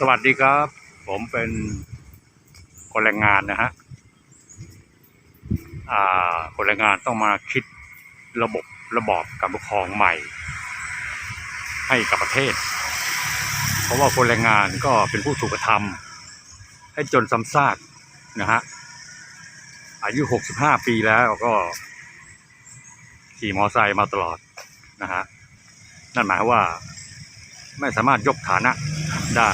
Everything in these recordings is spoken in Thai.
สวัสดีครับ ผมเป็นคนแรงงานนะฮะอ่าคนแรงงานต้องมาคิดระบบระบอบการปกครองใหม่ ให้กับประเทศ เพราะว่าคนแรงงานก็เป็นผู้ถูกกระทำให้จนซ้ำซากนะฮะอายุ 65 ปีแล้วก็ ขี่มอไซค์มาตลอดนะฮะนั่นหมายว่า ไม่สามารถยกฐานะได้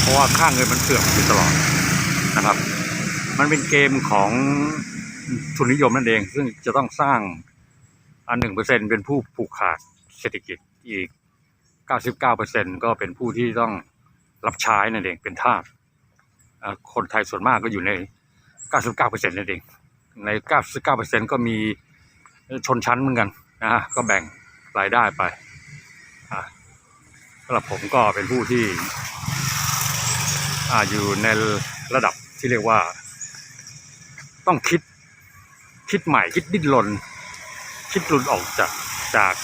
เพราะว่าค่าเงินมันเสื่อมอยู่ตลอดนะครับ มันเป็นเกมของทุนนิยมนั่นเอง ซึ่งจะต้องสร้างอันหนึ่งเปอร์เซ็นเป็นผู้ผูกขาดเศรษฐกิจอีกเก้าสิบเก้าเปอร์เซ็นก็เป็นผู้ที่ต้องรับใช้นั่นเองเป็นทาสคนไทยส่วนมากก็อยู่ในเก้าสิบเก้าเปอร์เซ็นนั่นเอง ในเก้าสิบเก้าเปอร์เซ็นก็มีชนชั้นเหมือนกันนะฮะก็แบ่งรายได้ไป สำหรับผมก็เป็นผู้ที่อาอยู่ในระดับที่เรียกว่า ต้องคิดคิดใหม่คิดดิ้นรนคิดหลุดออกจากจาก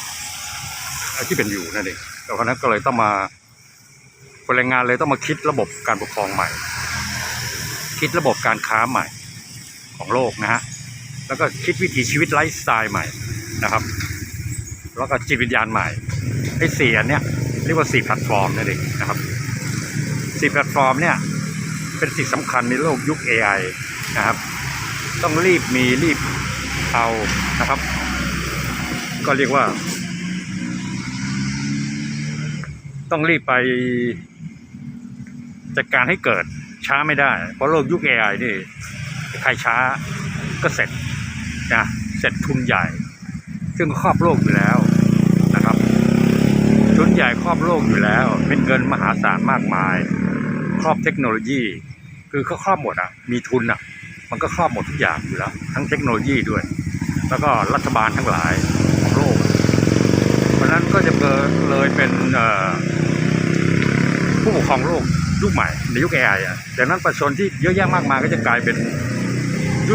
ไอ้ที่เป็นอยู่นั่นเองเพราะฉะนั้นก็เลยต้องมาคนแรงงานเลยต้องมาคิดระบบการปกครองใหม่ คิดระบบการค้าใหม่ของโลกนะฮะแล้วก็คิดวิถีชีวิตไลฟ์สไตล์ใหม่นะครับ แล้วก็จิตวิญญาณใหม่ไอ้สี่อันเนี้ย เรียกว่าสี่แพลตฟอร์มนั่นเองนะครับสี่แพลตฟอร์มเนี่ยเป็นสิ่งสำคัญในโลกยุค AI นะครับ ต้องรีบมีรีบเอานะครับ ก็เรียกว่า ต้องรีบไปจัดการให้เกิดช้าไม่ได้ เพราะโลกยุค AI นี่ใครช้าก็เสร็จนะเสร็จทุนใหญ่ ซึ่งครอบโลกอยู่แล้ว หญ่ครอบโลกอยู่แล้ว เป็นเงินมหาศาลมากมาย ครอบเทคโนโลยี คือเขาครอบหมดอะ มีทุนอะ มันก็ครอบหมดทุกอย่างอยู่แล้ว ทั้งเทคโนโลยีด้วย แล้วก็รัฐบาลทั้งหลายของโลก เพราะนั้นก็จะเลยเป็นผู้ปกครองโลกยุคใหม่ในยุค AI อะจากนั้นประชาชนที่เยอะแยะมากมายก็จะกลายเป็น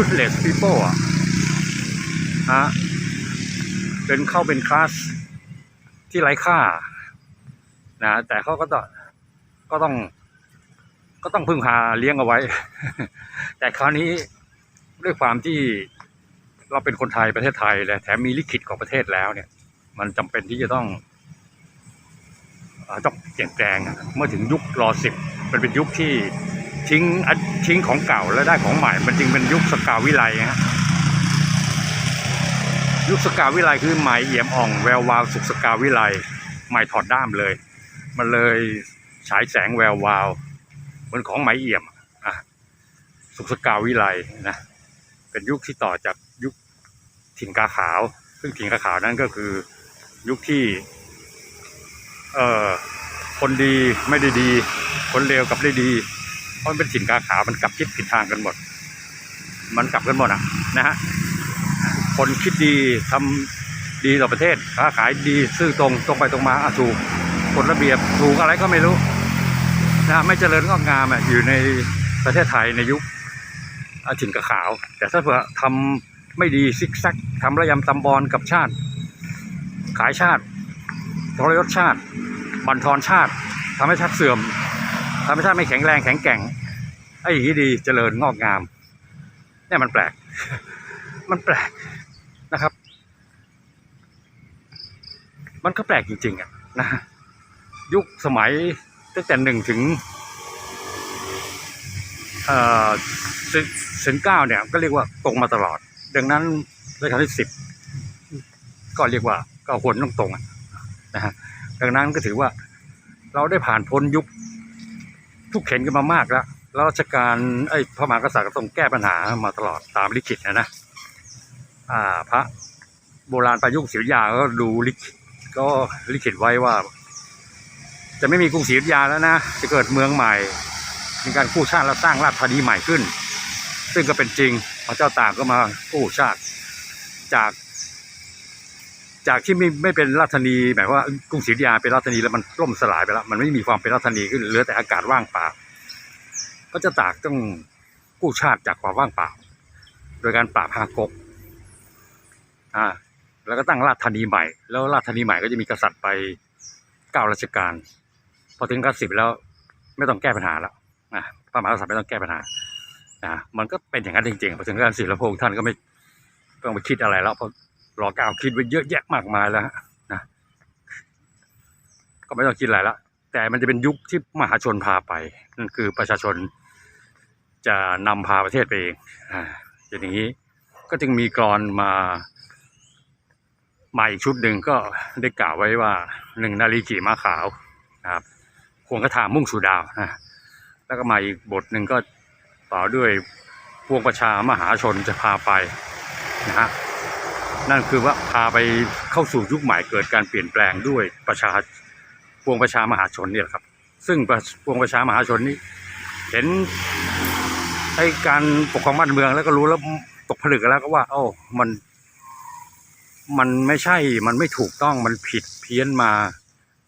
useless people อะฮะเป็นเข้าเป็นคลาสที่ไร้ค่า นะแต่เขาก็ต้องก็ต้อง ก็ต้องพึ่งพาเลี้ยงเอาไว้ แต่คราวนี้ด้วยความที่เราเป็นคนไทยประเทศไทยและแถมมีลิขิตของประเทศแล้วเนี่ย มันจำเป็นที่จะต้องต้องเปลี่ยนแปลงเมื่อถึงยุครอสิบมันเป็นยุคที่ทิ้งทิ้งของเก่าแล้วได้ของใหม่ มันจึงเป็นยุคสกาวิไลฮะยุคสกาวิไลคือไหมเอี่ยมอ่องแวววาวสุขสกาวิไลไหมถอดด้ามเลย มันเลยฉายแสงแวววาวเหมือนของไหมเอี่ยมอะสุขสกาวิไลนะเป็นยุคที่ต่อจากยุคถิ่นกาขาว ซึ่งถิ่นกาขาวนั้นก็คือยุคที่ เอ่อคนดีไม่ได้ดี คนเลวกับได้ดี เพราะมันเป็นถิ่นกาขาวมันกลับทิศผิดทางกันหมด มันกลับกันหมดอะนะฮะคนคิดดีทำดีต่อประเทศค้าขายดีซื่อตรงตรงไปตรงมาอะถูก กฎระเบียบถูกอะไรก็ไม่รู้นะไม่เจริญงอกงามอะอยู่ในประเทศไทยในยุคอาถิ่นกระขาว แต่ถ้าเผื่อทำไม่ดีซิกแซกทำระยำตำบอลกับชาติ ขายชาติทรยศชาติ บั่นทอนชาติทำให้ชาติเสื่อมทำให้ชาติไม่แข็งแรงแข็งแกร่งไอ้อย่างนี้ดีเจริญงอกงามเนี่ยมันแปลก มันแปลกนะครับ มันก็แปลกจริงๆอะนะ ยุคสมัยตั้งแต่หนึ่งถึงเอ่อถึงถึงเก้าเนี่ยก็เรียกว่าตรงมาตลอด ดังนั้นรัชกาลที่สิบก็เรียกว่าก็ควรต้องตรงนะฮะดังนั้นก็ถือว่าเราได้ผ่านพ้นยุคทุกข์เข็นกันมามากแล้วแล้วราชการไอ้พระมหากษัตริย์ก็ต้องแก้ปัญหามาตลอดตามลิขิตนะนะอ่าพระโบราณประยุกต์ศรียยาก็ดูลิขิตก็ลิขิตไว้ว่า จะไม่มีกรุงศรีอยุธยาแล้วนะ จะเกิดเมืองใหม่ มีการกู้ชาติและสร้างราชธานีใหม่ขึ้น ซึ่งก็เป็นจริงพระเจ้าตากก็มากู้ชาติจากจากที่ไม่ไม่เป็นราชธานีหมายว่ากรุงศรีอยุธยาเป็นราชธานีแล้วมันล่มสลายไปแล้ว มันไม่มีความเป็นราชธานีขึ้นเหลือแต่อากาศว่างเปล่าพระเจ้าตากต้องกู้ชาติจากความว่างเปล่า โดยการปราบฮากกอ่าแล้วก็ตั้งราชธานีใหม่ แล้วราชธานีใหม่ก็จะมีกษัตริย์ไปเก้าราชการ พอถึงรัชสิบแล้วไม่ต้องแก้ปัญหาแล้วนะพระมหากษัตริย์ไม่ต้องแก้ปัญหานะมันก็เป็นอย่างนั้นจริงๆพอถึงการศิลปงค์ท่านก็ไม่ต้องไปคิดอะไรแล้วเพราะรอเก้าคิดไว้เยอะแยะมากมายแล้วนะก็ไม่ต้องคิดอะไรละแต่มันจะเป็นยุคที่มหาชนพาไปนั่นคือประชาชนจะนำพาประเทศไปเองอ่าอย่างนี้ก็จึงมีกรอนมามาอีกชุดหนึ่งก็ได้กล่าวไว้ว่าหนึ่งนาฬิกีม้าขาวนะครับ ควงกระถามุ่งสู่ดาวนะแล้วก็มาอีกบทหนึ่งก็ต่อด้วยพวงประชามหาชนจะพาไปนะฮะนั่นคือว่าพาไปเข้าสู่ยุคใหม่เกิดการเปลี่ยนแปลงด้วยประชาพวงประชามหาชนเนี่ยแหละครับ ซึ่งพวงประชามหาชนนี้ เห็นไอ้การปกครองบ้านเมืองแล้วก็รู้แล้วตกผลึกแล้วก็ว่า โอ้มันมันไม่ใช่มันไม่ถูกต้องมันผิดเพี้ยนมา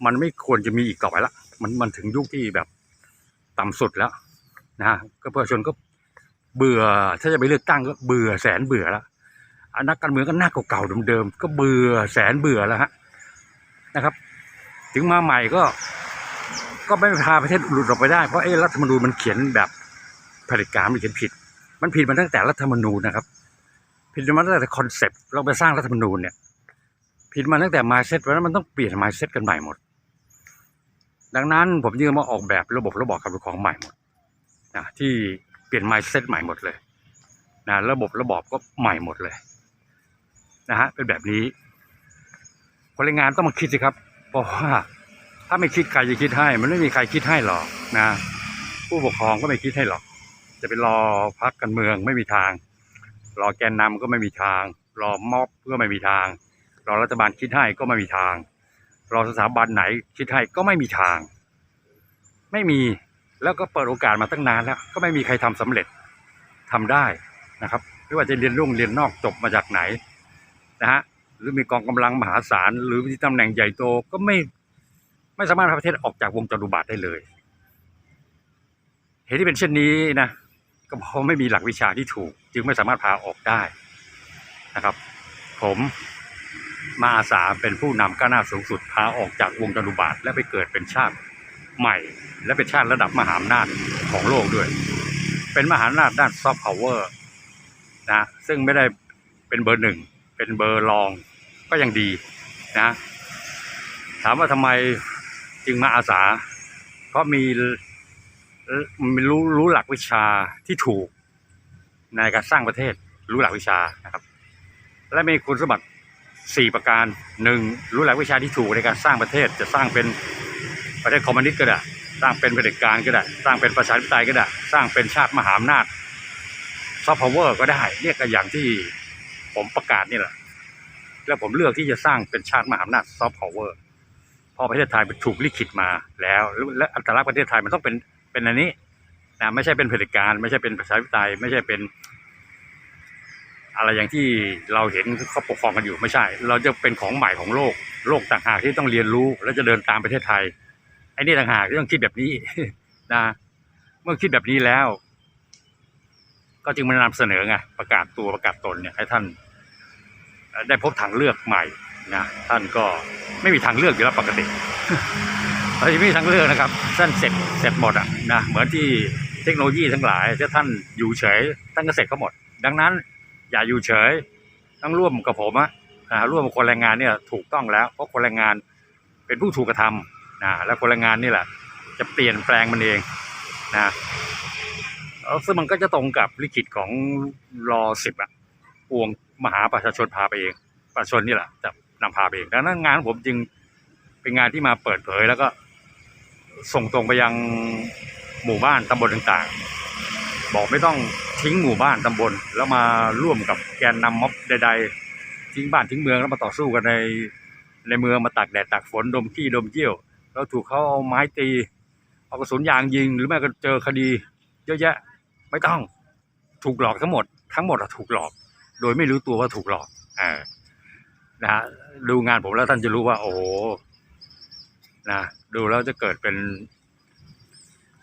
มันไม่ควรจะมีอีกต่อไปละ มันมันถึงยุคที่แบบต่ำสุดแล้วนะฮะก็ประชาชนก็เบื่อ ถ้าจะไปเลือกตั้งก็เบื่อแสนเบื่อแล้วอนักการเมืองก็หน้าเก่าๆเดิมๆก็เบื่อแสนเบื่อแล้วฮะนะครับ ถึงมาใหม่ก็ ก็ไม่พาประเทศหลุดออกไปได้เพราะไอ้รัฐธรรมนูญมันเขียนแบบเผด็จการมันเขียนผิด มันผิดมาตั้งแต่รัฐธรรมนูญนะครับ ผิดมาตั้งแต่คอนเซปต์เราไปสร้างรัฐธรรมนูญเนี่ยผิดมาตั้งแต่มาเซ็ตเพราะนั้นมันต้องเปลี่ยนมาเซ็ตกันใหม่หมด ดังนั้นผมจึงมาออกแบบระบบระบอบการปกครองใหม่หมดนะที่เปลี่ยนไมาเซตใหม่หมดเลยนะระบบระบอบก็ใหม่หมดเลยนะฮะเป็นแบบนี้คนแรงงานต้องมาคิดสิครับ เพราะว่าถ้าไม่คิดใครจะคิดให้ มันไม่มีใครคิดให้หรอกนะ ผู้ปกครองก็ไม่คิดให้หรอก จะไปรอพักการเมืองไม่มีทาง รอแกนนำก็ไม่มีทาง รอม็อบก็ไม่มีทาง รอรัฐบาลคิดให้ก็ไม่มีทาง รอสถาบันไหนคิดให้ก็ไม่มีทาง ไม่มีแล้วก็เปิดโอกาสมาตั้งนานแล้ว ก็ไม่มีใครทำสำเร็จทำได้นะครับไม่ว่าจะเรียนรุ่งเรียนนอกจบมาจากไหนนะฮะหรือมีกองกำลังมหาศาล หรือมีตำแหน่งใหญ่โตก็ไม่ไม่สามารถพาประเทศออกจากวงจรอุบาทได้เลยเหตุที่เป็นเช่นนี้นะก็เพราะไม่มีหลักวิชาที่ถูก จึงไม่สามารถพาออกได้นะครับ ผม มาอาสาเป็นผู้นำก้าวหน้าสูงสุดพาออกจากวงจรุบาทและไปเกิดเป็นชาติใหม่ และเป็นชาติระดับมหาอำนาจของโลกด้วย เป็นมหาอำนาจด้านซอฟต์พาวเวอร์นะซึ่งไม่ได้เป็นเบอร์หนึ่งเป็นเบอร์รองก็ยังดีนะถามว่าทำไมจึงมาอาสา เพราะมีมีรู้รู้หลักวิชาที่ถูกในการสร้างประเทศรู้หลักวิชานะครับ และมีคุณสมบัติ สี่ประการหนึ่งรู้หลักวิชาที่ถูกในการสร้างประเทศ จะสร้างเป็นประเทศคอมมิวนิสต์ก็ได้ สร้างเป็นเผด็จการก็ได้ สร้างเป็นประชาธิปไตยก็ได้ สร้างเป็นชาติมหาอำนาจซอฟต์พาวเวอร์ก็ได้ เรียกกันอย่างที่ผมประกาศนี่แหละ แล้วผมเลือกที่จะสร้างเป็นชาติมหาอำนาจซอฟต์พาวเวอร์ เพราะประเทศไทยมันถูกลิขิตมาแล้ว และอัตลักษณ์ประเทศไทยมันต้องเป็นเป็นอันนี้นะไม่ใช่เป็นเผด็จการ ไม่ใช่เป็นประชาธิปไตย ไม่ใช่เป็น อะไรอย่างที่เราเห็นเขาปกครองกันอยู่ไม่ใช่ เราจะเป็นของใหม่ของโลก โลกต่างหากที่ต้องเรียนรู้ และจะเดินตามประเทศไทยไอ้นี่ต่างหากที่ต้องคิดแบบนี้นะ เมื่อคิดแบบนี้แล้ว ก็จึงมานำเสนอไงประกาศตัวประกาศตนเนี่ยให้ท่าน ได้พบทางเลือกใหม่นะท่านก็ไม่มีทางเลือกอยู่แล้วปกติเราจะไม่มีทางเลือกนะครับท่านเสร็จเสร็จหมดอะนะเหมือนที่เทคโนโลยีทั้งหลายถ้าท่านอยู่เฉยท่านก็เสร็จก็หมด ดังนั้น อย่าอยู่เฉยต้องร่วมกับผมอะนะร่วมกับคนแรงงานเนี่ยถูกต้องแล้ว เพราะคนแรงงานเป็นผู้ถูกกระทำนะแล้วคนแรงงานนี่แหละ จะเปลี่ยนแปลงมันเองนะแล้วซึ่งมันก็จะตรงกับลิขิตของรอสิบอะปวงมหาประชาชนพาไปเอง ประชาชนนี่แหละจะนำพาไปเองดังนั้นงานของผมจึงเป็นงานที่มาเปิดเผยแล้วก็ ส่งตรงไปยังหมู่บ้านตำบลต่างๆ บอกไม่ต้อง ทิ้งหมู่บ้านตำบล แล้วมาร่วมกับแกนนำม็อบใด ๆ ทิ้งบ้านทิ้งเมืองแล้วมาต่อสู้กันในในเมืองมาตากแดดตากฝนดมขี้ดมเยี่ยว แล้วถูกเขาเอาไม้ตี เอากระสุนยางยิง หรือแม้ก็เจอคดี เยอะแยะ ไม่ต้องถูกหลอกทั้งหมด ทั้งหมดถูกหลอก โดยไม่รู้ตัวว่าถูกหลอกอ่านะฮะดูงานผมแล้วท่านจะรู้ว่า โอ้โหนะดูแล้วจะเกิดเป็น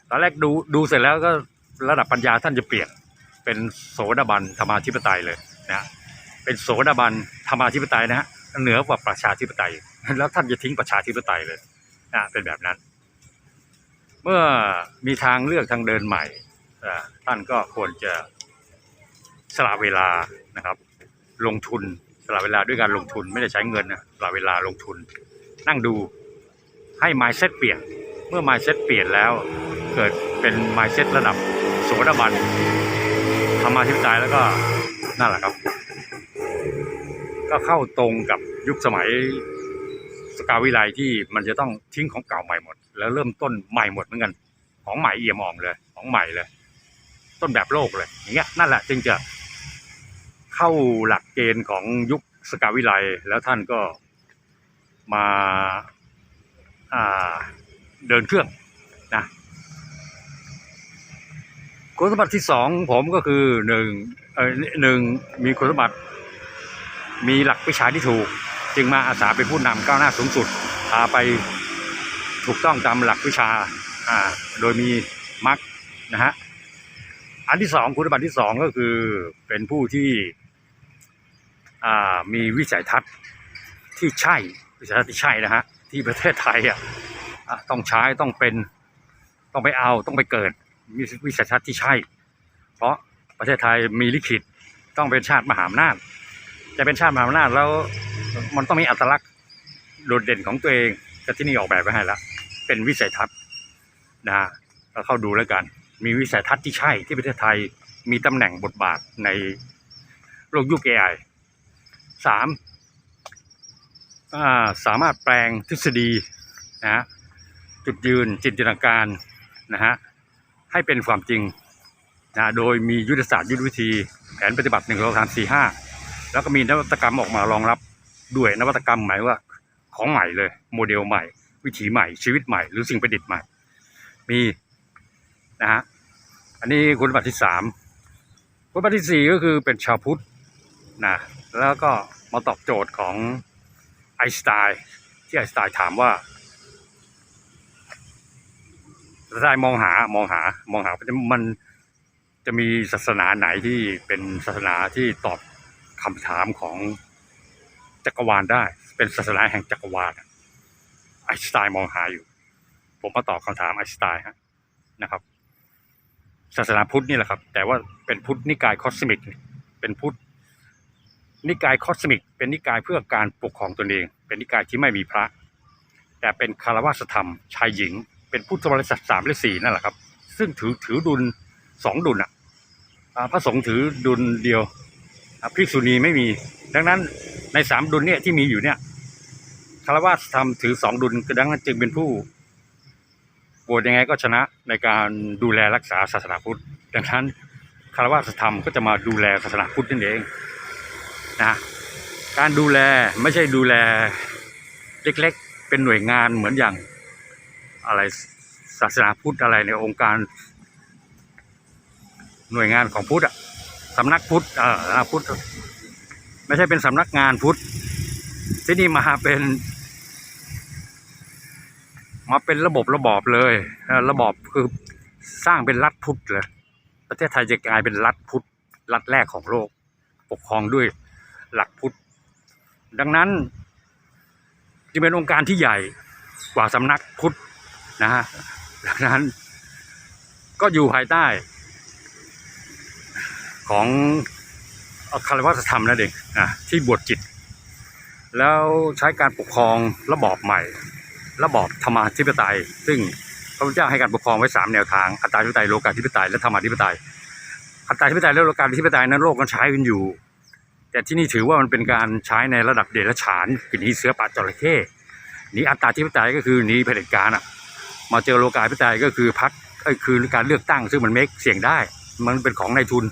ตอนแรกดูดูเสร็จแล้วก็ระดับปัญญาท่านจะเปลี่ยน เป็นโสดาบันธรรมาธิปไตยเลยนะเป็นโสดาบันธรรมาธิปไตยนะฮะเหนือกว่าประชาธิปไตย แล้วท่านจะทิ้งประชาธิปไตยเลยนะเป็นแบบนั้น เมื่อมีทางเลือกทางเดินใหม่ท่านก็ควรจะสละเวลานะครับ ลงทุนสละเวลาด้วยการลงทุนไม่ได้ใช้เงินนะสละเวลาลงทุน นั่งดูให้ mindset เปลี่ยน เมื่อ mindset เปลี่ยนแล้ว เกิดเป็น mindset ระดับโสดาบัน รรมาธิปไตยแล้วก็นั่นแหละครับ ก็เข้าตรงกับยุคสมัยสกาวิไลที่มันจะต้องทิ้งของเก่าใหม่หมด แล้วเริ่มต้นใหม่หมดเหมือนกัน ของใหม่เอี่ยมอ่องเลย ของใหม่เลย ต้นแบบโลกเลย อย่างเงี้ยนั่นแหละจึงจะเข้าหลักเกณฑ์ของยุคสกาวิไลแล้วท่านก็มาอ่าเดินเครื่อง คุณสมบัติที่สองผมก็คือหนึ่งเออหนึ่งมีคุณสมบัติ มีหลักวิชาที่ถูก จึงมาอาสาเป็นผู้นำก้าวหน้าสูงสุดพาไปถูกต้องตามหลักวิชาอ่าโดยมีมรรคนะฮะอันที่สองคุณสมบัติที่สองก็คือเป็นผู้ที่อ่ามีวิสัยทัศน์ที่ใช่วิสัยทัศน์ที่ใช่นะฮะที่ประเทศไทยอะต้องใช้ต้องเป็นต้องไปเอาต้องไปเกิด มีวิสัยทัศน์ที่ใช่ เพราะประเทศไทยมีลิขิตต้องเป็นชาติมหาอำนาจจะเป็นชาติมหาอำนาจแล้วมันต้องมีอัตลักษณ์โดดเด่นของตัวเองแต่ที่นี่ออกแบบไว้ให้แล้วเป็นวิสัยทัศน์นะฮะเราเข้าดูแล้วกัน มีวิสัยทัศน์ที่ใช่ที่ประเทศไทยมีตำแหน่งบทบาทในโลกยุค AI สามสามารถแปลงทฤษฎีนะฮะจุดยืนจินตนาการนะฮะ ให้เป็นความจริงนะโดยมียุทธศาสตร์ยุทธวิธีแผนปฏิบัติหนึ่งสองสามสี่ห้าแล้วก็มีนวัตกรรมออกมารองรับด้วยนวัตกรรมหมายว่าของใหม่เลย โมเดลใหม่ วิถีใหม่ ชีวิตใหม่ หรือสิ่งประดิษฐ์ใหม่ มีนะฮะอันนี้คุณบัตที่สามคุณบัตที่สี่ก็คือเป็นชาวพุทธนะแล้วก็มาตอบโจทย์ของไอสไตน์ที่ไอสไตน์ถามว่า ไอน์สไตน์มองหามองหามองหามันจะมีศาสนาไหนที่เป็นศาสนาที่ตอบคำถามของจักรวาลได้ เป็นศาสนาแห่งจักรวาลอะไอสไตน์มองหาอยู่ ผมมาตอบคำถามไอสไตน์ฮะนะครับ ศาสนาพุทธนี่แหละครับ แต่ว่าเป็นพุทธนิกายคอสมิก เป็นพุทธนิกายคอสมิก เป็นนิกายเพื่อการปกครองตนเอง เป็นนิกายที่ไม่มีพระ แต่เป็นคารวะธรรมชายหญิง เป็นพุทธบริษัทสามและสี่นั่นแหละครับ ซึ่งถือถือดุลสองดุลอะพระสงฆ์ถือดุลเดียวภิกษุณีไม่มี ดังนั้นในสามดุลเนี่ยที่มีอยู่เนี่ยคารวะธรรมถือสองดุลดังนั้นจึงเป็นผู้บวชยังไงก็ชนะในการดูแลรักษาศาสนาพุทธ ดังนั้นคารวะธรรมก็จะมาดูแลศาสนาพุทธนั่นเองนะการดูแลไม่ใช่ดูแลเล็กๆ เป็นหน่วยงานเหมือนอย่าง อะไรศาสนาพุทธอะไรในองค์การ หน่วยงานของพุทธอะสำนักพุทธเอ่อพุทธไม่ใช่เป็นสำนักงานพุทธที่นี่มาเป็น มาเป็นระบบระบอบเลยระบอบคือสร้างเป็นรัฐพุทธเลยประเทศไทยจะกลายเป็นรัฐพุทธรัฐแรกของโลก ปกครองด้วยหลักพุทธดังนั้นจึงเป็นองค์การที่ใหญ่กว่าสำนักพุทธ นะฮะดังนั้น ก็อยู่ภายใต้ ของคารวะธรรมนั่นเองนะที่บวชจิต แล้วใช้การปกครองระบอบใหม่ ระบอบธรรมาธิปไตย ซึ่งพระพุทธเจ้าให้การปกครองไว้สามแนวทางอัตตาธิปไตยโลกาธิปไตยและธรรมาธิปไตยอัตตาธิปไตยและโลกาธิปไตยนั้นโลกมันใช้กันอยู่ แต่ที่นี่ถือว่ามันเป็นการใช้ในระดับเดรัจฉานคือหนีเสือป่าจระเข้หนีอัตตาธิปไตยก็คือหนีเผด็จการอะ มาเจอโลกาธิปไตยก็คือพักเอ้คือการเลือกตั้ง ซึ่งมันเมคเสี่ยงได้ มันเป็นของนายทุน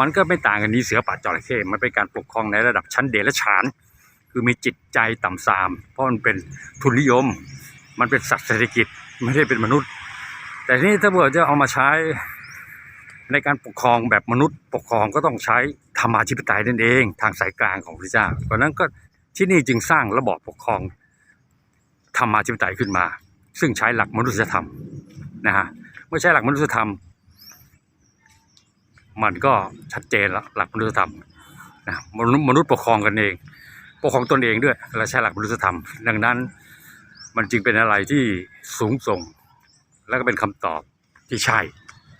มันก็ไม่ต่างกันนี้เสือป่าจระเข้มันเป็นการปกครองในระดับชั้นเดรัจฉาน คือมีจิตใจต่ำทราม เพราะมันเป็นทุนนิยม มันเป็นสัตว์เศรษฐกิจไม่ได้เป็นมนุษย์ แต่นี้ถ้าเกิดจะเอามาใช้ในการปกครองแบบมนุษย์ ปกครองก็ต้องใช้ธรรมาธิปไตยนั่นเอง ทางสายกลางของพระเจ้าเพราะฉะนั้นก็ที่นี่จึงสร้างระบอบปกครองธรรมาธิปไตยขึ้นมา ซึ่งใช้หลักมนุษยธรรมนะฮะเมื่อใช้หลักมนุษยธรรม มันก็ชัดเจนหลักมนุษยธรรมนะมนุษย์มนุษย์ปกครองกันเอง ปกครองตนเองด้วยและใช้หลักมนุษยธรรม ดังนั้นมันจึงเป็นอะไรที่สูงส่ง แล้วก็เป็นคำตอบที่ใช่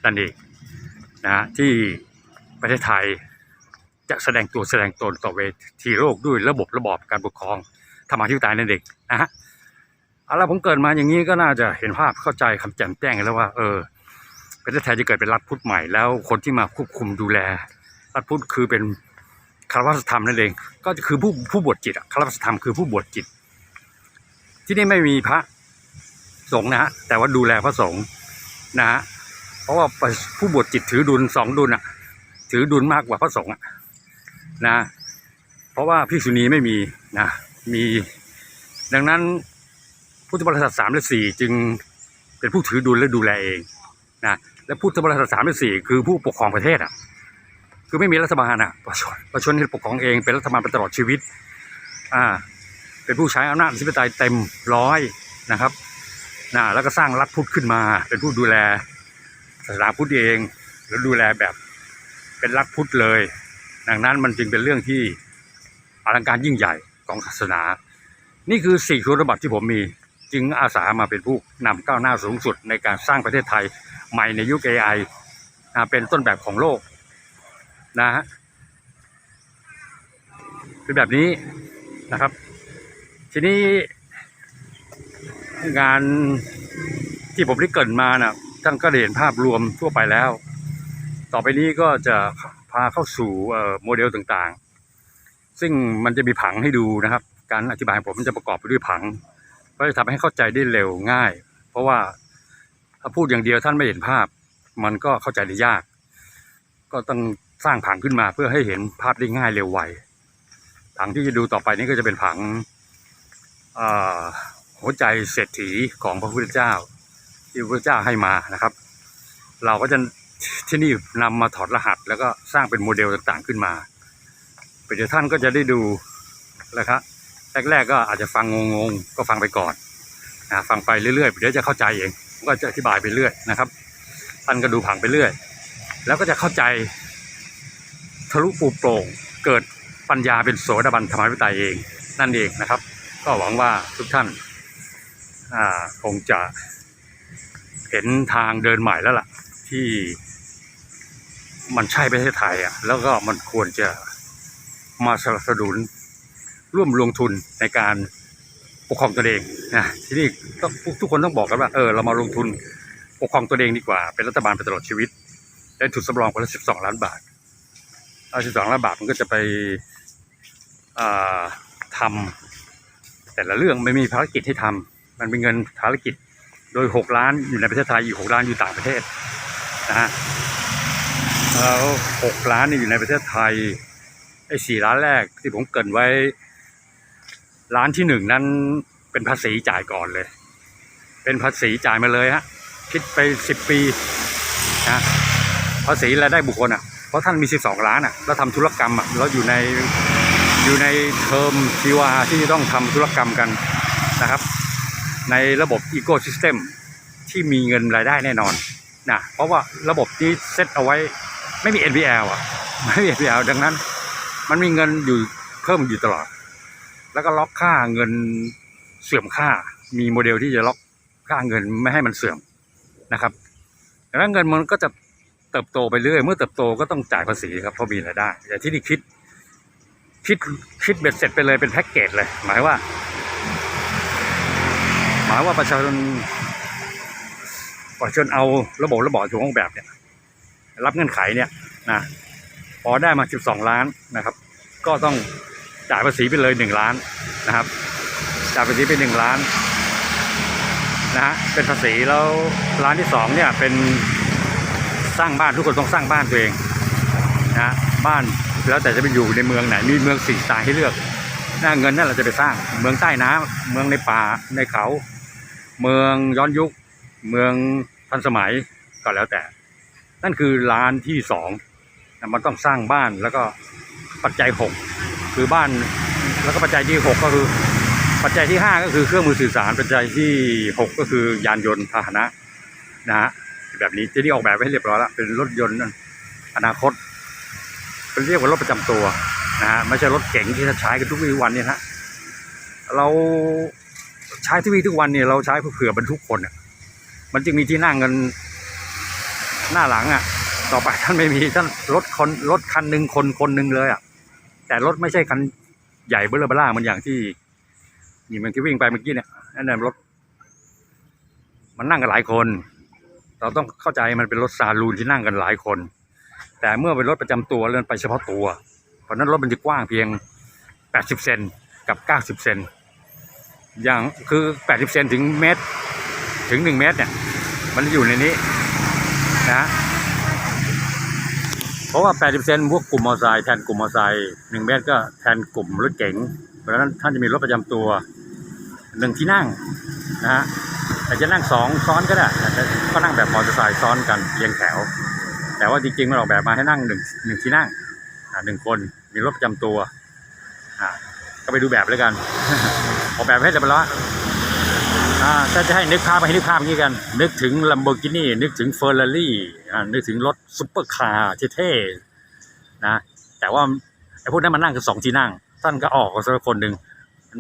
นั่นเองนะฮะที่ประเทศไทยจะแสดงตัวแสดงตนต่อเวทีโลกด้วยระบบระบอบการปกครองธรรมาธิปไตยนั่นเองนะฮะ เอาละผมเกิดมาอย่างนี้ก็น่าจะเห็นภาพเข้าใจคำแจ่มแจ้งแล้วว่า เออประเทศไทยจะเกิดเป็นรัฐพุทธใหม่ แล้วคนที่มาควบคุมดูแล รัฐพุทธคือเป็นคารวะธรรมนั่นเอง ก็คือผู้ผู้บวชจิตอะคารวะธรรมคือผู้บวชจิต ที่นี่ไม่มีพระสงฆ์นะฮะแต่ว่าดูแลพระสงฆ์นะฮะเพราะว่าผู้บวชจิตถือดุลสองดุลอะถือดุลมากกว่าพระสงฆ์อะนะ เพราะว่าพิกษุณีไม่มีนะมีดังนั้น พุทธบริษัทสามและสี่จึงเป็นผู้ถือดุลและดูแลเองนะและพุทธบริษัทสามและสี่คือผู้ปกครองประเทศอะ คือไม่มีรัฐบาลอะประชาชนประชาชนที่ปกครองเองเป็นรัฐบาลไปตลอดชีวิตอ่าเป็นผู้ใช้อำนาจอธิปไตยเต็มร้อยนะครับนะแล้วก็สร้างรัฐพุทธขึ้นมา เป็นผู้ดูแลศาสนาพุทธเอง แล้วดูแลแบบเป็นรัฐพุทธเลย ดังนั้นมันจึงเป็นเรื่องที่อลังการยิ่งใหญ่ของศาสนา นี่คือสี่คุณสมบัติที่ผมมี จึงอาสามาเป็นผู้นำก้าวหน้าสูงสุดในการสร้างประเทศไทยใหม่ในยุค AI อ่าเป็นต้นแบบของโลกนะฮะเป็นแบบนี้นะครับ ทีนี้งานที่ผมได้เกินมานะ่ะท่านก็ได้เห็นภาพรวมทั่วไปแล้ว ต่อไปนี้ก็จะพาเข้าสู่โมเดลต่างๆ ซึ่งมันจะมีผังให้ดูนะครับ การอธิบายของผมมันจะประกอบไปด้วยผัง ก็จะทำให้เข้าใจได้เร็วง่าย เพราะว่าถ้าพูดอย่างเดียวท่านไม่เห็นภาพ มันก็เข้าใจได้ยาก ก็ต้องสร้างผังขึ้นมาเพื่อให้เห็นภาพได้ง่ายเร็วไวผังที่จะดูต่อไปนี้ก็จะเป็นผังหัวใจเศรษฐีของพระพุทธเจ้า ที่พระพุทธเจ้าให้มานะครับ เราก็จะที่นี่นำมาถอดรหัส แล้วก็สร้างเป็นโมเดลต่างๆขึ้นมาเดี๋ยวท่านก็จะได้ดูนะครับ แรกๆก็อาจจะฟังงงๆก็ฟังไปก่อนนะฟังไปเรื่อยๆเดี๋ยวจะเข้าใจเองก็จะอธิบายไปเรื่อยนะครับท่านก็ดูผังไปเรื่อย แล้วก็จะเข้าใจทะลุปูโปร่งเกิดปัญญาเป็นโสดาบันธรรมวิไตยเอง นั่นเองนะครับ ก็หวังว่าทุกท่านคงจะเห็นทางเดินใหม่แล้วล่ะ ที่มันใช่ประเทศไทยอะแล้วก็มันควรจะมาสนับสนุน ร่วมลงทุนในการปกครองตัวเองนะที่นี่ต้องทุกคนต้องบอกกันว่าเออเรามาลงทุนปกครองตัวเองดีกว่า เป็นรัฐบาลไปตลอดชีวิต ได้ทุนสำรองคนละสิบสองล้านบาทเอาสิบสองล้านบาทมันก็จะไปอ่าทำแต่ละเรื่องไม่มีภารกิจให้ทำมันเป็นเงินภารกิจโดยหกล้านอยู่ในประเทศไทยอีกหกล้านอยู่ต่างประเทศนะฮะแล้วหกล้านนี่อยู่ในประเทศไทยไอ้สี่ล้านแรกที่ผมเกินไว้ ล้านที่หนึ่งนั้นเป็นภาษีจ่ายก่อนเลย เป็นภาษีจ่ายมาเลยฮะ คิดไปสิบปีนะภาษีรายได้บุคคลอะ เพราะท่านมีสิบสองล้านอะ แล้วทำธุรกรรมอะ แล้วอยู่ในอยู่ในเทอมทีวาที่ต้องทำธุรกรรมกันนะครับ ในระบบอีโ s ซิสเต็มที่มีเงินรายได้แน่นอนนะเพราะว่าระบบที่เซตเอาไว้ไม่มี NPL อะ ไม่มี NPL ดังนั้น มันมีเงินอยู่เพิ่มอยู่ตลอด แล้วก็ล็อกค่าเงินเสื่อมค่า มีโมเดลที่จะล็อกค่าเงินไม่ให้มันเสื่อมนะครับดังนั้นเงินมันก็จะเติบโตไปเรื่อย เมื่อเติบโตก็ต้องจ่ายภาษีครับเพราะมีรายได้แต่ที่นี่คิด คิดคิดเบ็ดเสร็จไปเลยเป็นแพ็กเกจเลย หมายว่า หมายว่าประชาชนประชาชนเอาระบบระบอบถูกออกแบบเนี่ย รับเงื่อนไขเนี่ยนะพอได้มา 12 ล้านนะครับ ก็ต้อง จ่ายภาษีไปเลย1ล้านนะครับจ่ายภาษีไป1ล้านนะฮะเป็นภาษีแล้วล้านที่สองเนี่ยเป็นสร้างบ้านทุกคนต้องสร้างบ้านตัวเองนะบ้านแล้วแต่จะไปอยู่ในเมืองไหนมีเมืองสี่สไตล์ให้เลือกหน้าเงินนั่นเราจะไปสร้างเมืองใต้น้ำเมืองในป่าในเขา เมืองย้อนยุค เมืองทันสมัยก็แล้วแต่ นั่นคือร้านที่สองมันต้องสร้างบ้านแล้วก็ปัจจัยหก คือบ้านแล้วก็ปัจจัยที่หกก็คือ ปัจจัยที่ห้าก็คือเครื่องมือสื่อสารปัจจัยที่หกก็คือยานยนต์พาหนะนะฮะแบบนี้ที่นี่ออกแบบไว้ให้เรียบร้อยแล้วเป็นรถยนต์อนาคตเป็นเรียกว่ารถประจำตัวนะฮะไม่ใช่รถเก๋งที่ใช้กันทุกวันเนี่ยนะเราใช้ทุกวี่ทุกวันเนี่ยเราใช้เพื่อเผื่อบรรทุกคนอะมันจึงมีที่นั่งกันหน้าหลังอะ ต่อไปท่านไม่มีท่านรถคนรถคันหนึ่งคนคนหนึ่งเลยอะ แต่รถไม่ใช่คันใหญ่เบลเบล่ามันอย่างที่นี่มันที่วิ่งไปเมื่อกี้เนี่ยนั่นน่ะรถ มันนั่งกันหลายคน เราต้องเข้าใจมันเป็นรถซาลูนที่นั่งกันหลายคน แต่เมื่อเป็นรถประจำตัวเลื่อนไปเฉพาะตัว เพราะฉะนั้นรถมันจะกว้างเพียง 80 เซนกับ 90 เซนอย่างคือ 80 เซนถึงเมตร ถึง 1 เมตรเนี่ย มันอยู่ในนี้นะ เพราะว่า 80เซนพวกกลุ่มมอเตอร์ไซค์แทนกลุ่มมอเตอร์ไซค์1เมตรก็แทนกลุ่มรถเก๋ง เพราะฉะนั้นท่านจะมีรถประจำตัวหนึ่งที่นั่งนะฮะแต่จะนั่งสองซ้อนก็ได้ก็นั่งแบบมอเตอร์ไซค์ซ้อนกันเรียงแถว แต่ว่าจริงๆมันออกแบบมาให้นั่งหนึ่งหนึ่งที่นั่งหนึ่งคนมีรถประจำตัวอ่าก็ไปดูแบบแล้วกันออกแบบให้เรียบร้อย อ่าถ้าจะให้นึกภาพให้นึกภาพอย่างนี้กัน นึกถึง Lamborghini นึกถึง Ferrari อ่านึกถึงรถซุปเปอร์คาร์เท่ๆนะ แต่ว่าไอ้พวกนั้นมันนั่งกันสองที่นั่ง ท่านก็ออกกับสักคนหนึ่ง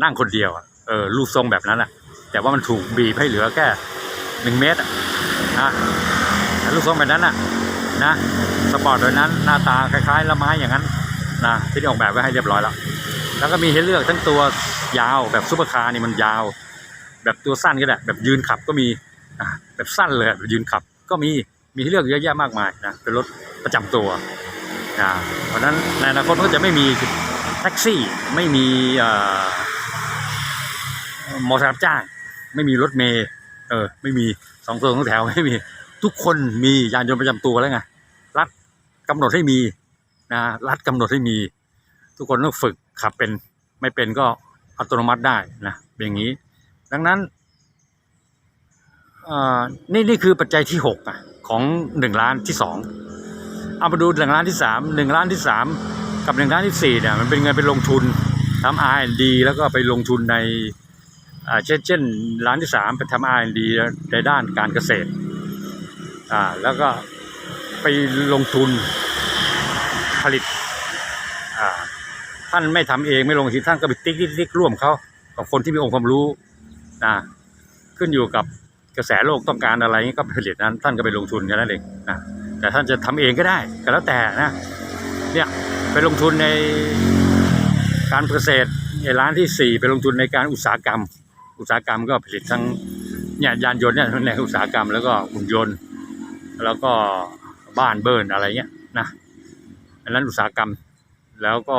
นั่งคนเดียวเออรูปทรงแบบนั้นอะ แต่ว่ามันถูกบีบให้เหลือแค่หนึ่งเมตรนะรูปทรงแบบนั้นอะนะสปอร์ตแบบนั้นหน้าตาคล้ายๆละไม้อย่างนั้นนะที่ได้ออกแบบไว้ให้เรียบร้อยแล้วแล้วก็มีให้เลือกทั้งตัวยาวแบบซุปเปอร์คาร์นี่มันยาว แบบตัวสั้นก็ได้แบบยืนขับก็มีแบบสั้นเลยแบบยืนขับก็มีมีให้เลือกเยอะแยะมากมายนะเป็นรถประจำตัวนะเพราะฉะนั้นในอนาคตก็จะไม่มีแท็กซี่ไม่มีมอเตอร์ไซค์รับจ้าง ไม่มีรถเมย์เออไม่มีสองตัวสองแถวไม่มีทุกคนมียานยนต์ประจำตัวแล้วไงรัฐกำหนดให้มีนะรัฐกำหนดให้มี ทุกคนต้องฝึกขับเป็นไม่เป็นก็อัตโนมัติได้นะเป็นอย่างนี้ ดังนั้นนี่นี่คือปัจจัยที่หกอะของหนึ่งล้านที่สองเอามาดูหนึ่งล้านที่สามหนึ่งล้านที่สามกับหนึ่งล้านที่สี่เนี่ยมันเป็นเงินไปลงทุนทำ R&D แล้วก็ไปลงทุนในเช่นเช่นล้านที่สามไปทำ R&D ในด้านการเกษตรอ่าแล้วก็ไปลงทุนผลิตอ่าท่านไม่ทำเองไม่ลงทุนท่านก็ไปติ๊กติ๊กติ๊กร่วมเขากับคนที่มีองค์ความรู้ นะขึ้นอยู่กับกระแสโลกต้องการอะไรก็ผลิตนั้น ท่านก็ไปลงทุนแค่นั้นเองนะแต่ท่านจะทำเองก็ได้ก็แล้วแต่นะเนี่ยไปลงทุนในการเกษตรในร้านที่สี่ไปลงทุนในการอุตสาหกรรม อุตสาหกรรมก็ผลิตทั้งเนี่ยยานยนต์เนี่ยในอุตสาหกรรมแล้วก็หุ่นยนต์ แล้วก็บ้านเบิร์นอะไรเงี้ยนะอันนั้นอุตสาหกรรมแล้วก็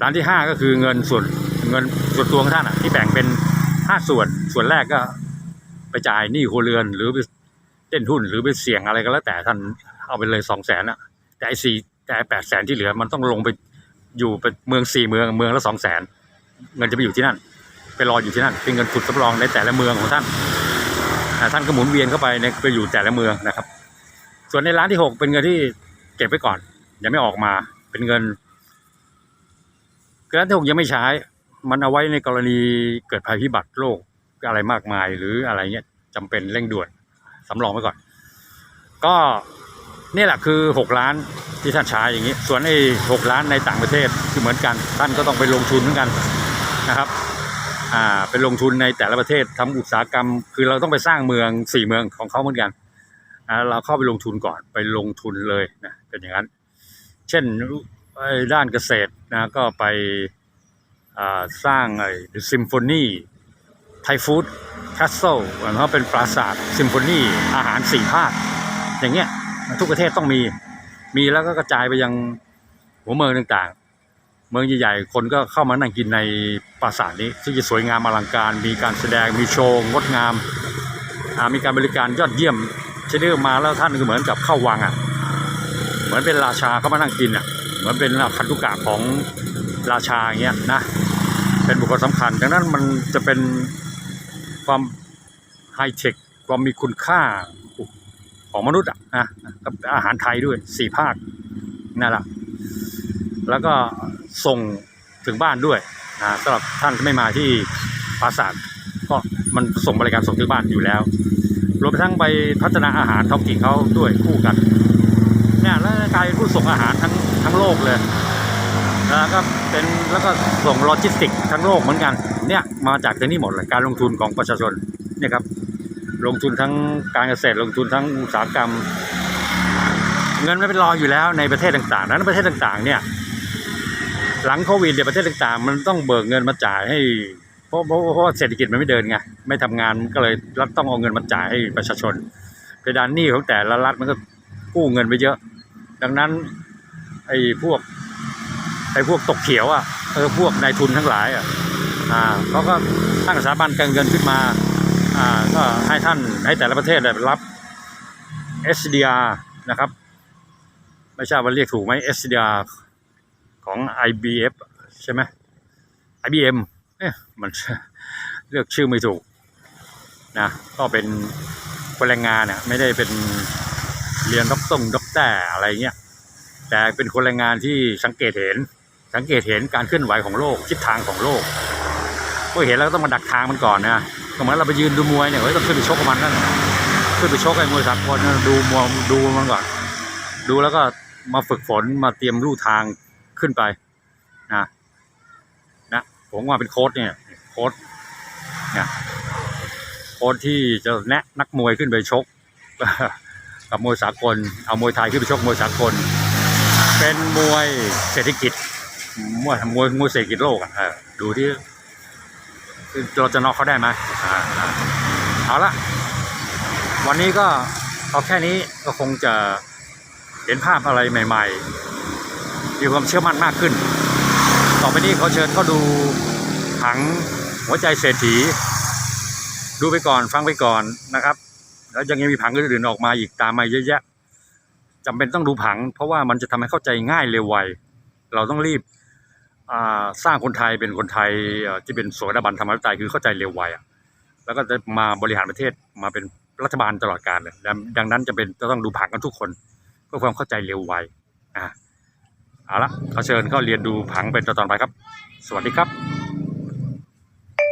ร้านที่ห้าก็คือเงินส่วนเงินส่วนตัวของท่านอะที่แบ่งเป็น ห้าส่วนส่วนแรกก็ไปจ่ายหนี้ครัวเรือน หรือไปเล่นหุ้นหรือไปเสี่ยงอะไรก็แล้วแต่ท่านเอาไปเลยสองแสนอะแต่ไอ้สี่แต่แปดแสนที่เหลือมันต้องลงไปอยู่ไปเมืองสี่เมืองเมืองละสองแสนเงินจะไปอยู่ที่นั่น ไปรออยู่ที่นั่น เป็นเงินขุดสำรองในแต่ละเมืองของท่านท่านก็หมุนเวียนเข้าไปในไปอยู่แต่ละเมืองนะครับ ส่วนในร้านที่หกเป็นเงินที่เก็บไว้ก่อนยังไม่ออกมาเป็นเงินร้านที่หกยังไม่ใช้ มันเอาไว้ในกรณีเกิดภัยพิบัติโรคอะไรมากมายหรืออะไรเงี้ยจำเป็นเร่งด่วนสำรองไว้ก่อน ก็นี่แหละคือหกล้านที่ท่านใช้อย่างนี้ ส่วนไอ้หกล้านในต่างประเทศคือเหมือนกัน ท่านก็ต้องไปลงทุนเหมือนกันนะครับอ่าเป็นลงทุนในแต่ละประเทศทำอุตสาหกรรม คือเราต้องไปสร้างเมืองสี่เมืองของเขาเหมือนกันอ่าเราเข้าไปลงทุนก่อนไปลงทุนเลยนะเป็นอย่างนั้น เช่นด้านเกษตรนะก็ไป สร้างไอ้ซิมโฟนีไทยฟูดแคสเซิลเขาเป็นปราสาทซิมโฟนีอาหารสี่ภาค อย่างเงี้ยทุกประเทศต้องมีมีแล้วก็กระจายไปยังหัวเมืองต่างๆ เมืองใหญ่ๆ คนก็เข้ามานั่งกินในปราสาทนี้ซึ่งจะสวยงามอลังการ มีการแสดงมีโชว์งดงามมีการบริการยอดเยี่ยมเช่นเดียวมาแล้วท่านก็เหมือนกับเข้าวังอะเหมือนเป็นราชาเข้ามานั่งกินอะเหมือนเป็นพันธุกะของราชาอย่างเงี้ยนะ เป็นบุคคลสำคัญ ดังนั้นมันจะเป็นความไฮเทคความมีคุณค่าของมนุษย์อะนะกับอาหารไทยด้วยสี่ภาคนั่นแหละแล้วก็ส่งถึงบ้านด้วยนะสำหรับท่านที่ไม่มาที่ปราสาทก็มันส่งบริการส่งถึงบ้านอยู่แล้วรวมไปทั้งไปพัฒนาอาหารท้องถิ่นเขาด้วยคู่กันเนี่ยแล้วกลายเป็นผู้ส่งอาหารทั้งทั้งโลกเลย แล้วก็เป็นแล้วก็ส่งโลจิสติกทั้งโลกเหมือนกันเนี่ยมาจากที่นี่หมดเลยการลงทุนของประชาชนเนี่ยครับลงทุนทั้งการเกษตรลงทุนทั้งอุตสาหกรรม เงินมันเป็นรออยู่แล้วในประเทศต่างๆนั้นประเทศต่างๆ เนี่ยหลังโควิดเนี่ยประเทศต่างๆ มันต้องเบิกเงินมาจ่ายให้เพราะเพราะเพราะเศรษฐกิจมันไม่เดินไงไม่ทำงานก็เลยรัฐต้องเอาเงินมาจ่ายให้ประชาชนเพดานหนี้ของแต่ละรัฐมันก็กู้เงินไปเยอะ ดังนั้นไอ้พวก ไอ้พวกตกเขียวอะเออพวกนายทุนทั้งหลายอะอ่าเขาก็ตั้งสถาบันการเงินขึ้นมาอ่าก็ให้ท่านให้แต่ละประเทศได้รับ SDR นะครับไม่ทราบว่าเรียกถูกไหม SDR ของ IBF ใช่ไหม IBM เอ๊ะมันเลือกชื่อไม่ถูกนะก็เป็นคนแรงงานน่ะไม่ได้เป็นเรียนด็อกตงด็อกแต่อะไรเงี้ยแต่เป็นคนแรงงานที่สังเกตเห็น สังเกตเห็นการเคลื่อนไหวของโลกทิศทางของโลกเมื่อเห็นแล้วก็ต้องมาดักทางมันก่อนนะก็เหมือนเราไปยืนดูมวยเนี่ยเฮ้ยต้องขึ้นไปชกกับมันนั่นขึ้นไปชกไอ้มวยสากลนะดูมวยดูมันก่อนดูแล้วก็มาฝึกฝนมาเตรียมลู่ทางขึ้นไปนะนะผมว่าเป็นโค้ชเนี่ยโค้ชเนี่ยโค้ชที่จะแนะนักมวยขึ้นไปชกกับมวยสากลเอามวยไทยขึ้นไปชกมวยสากล เป็นมวยเศรษฐกิจ มวยมวยมวยเศรษฐกิจโลกอะดูที่เราจะน็อกเขาได้ไหมเอาละวันนี้ก็เอาแค่นี้ก็คงจะเห็นภาพอะไรใหม่ ๆ มีความเชื่อมั่นมากขึ้น ต่อไปนี้เขาเชิญเขาดูผังหัวใจเศรษฐี ดูไปก่อนฟังไปก่อนนะครับ แล้วยังมีผังอื่นๆออกมาอีกตามมาเยอะแยะจำเป็นต้องดูผัง เพราะว่ามันจะทำให้เข้าใจง่ายเร็วไวเราต้องรีบ สร้างคนไทยเป็นคนไทยที่เป็นโสดาบันธรรมรัตยคือเข้าใจเร็วไวอะแล้วก็จะมาบริหารประเทศมาเป็นรัฐบาลตลอดกาลเลยดังนั้นจะเป็นจะต้องดูผังกันทุกคนเพื่อความเข้าใจเร็วไวอะเอาละขอเชิญเข้าเรียนดูผังเป็นตอนไปครับ สวัสดีครับ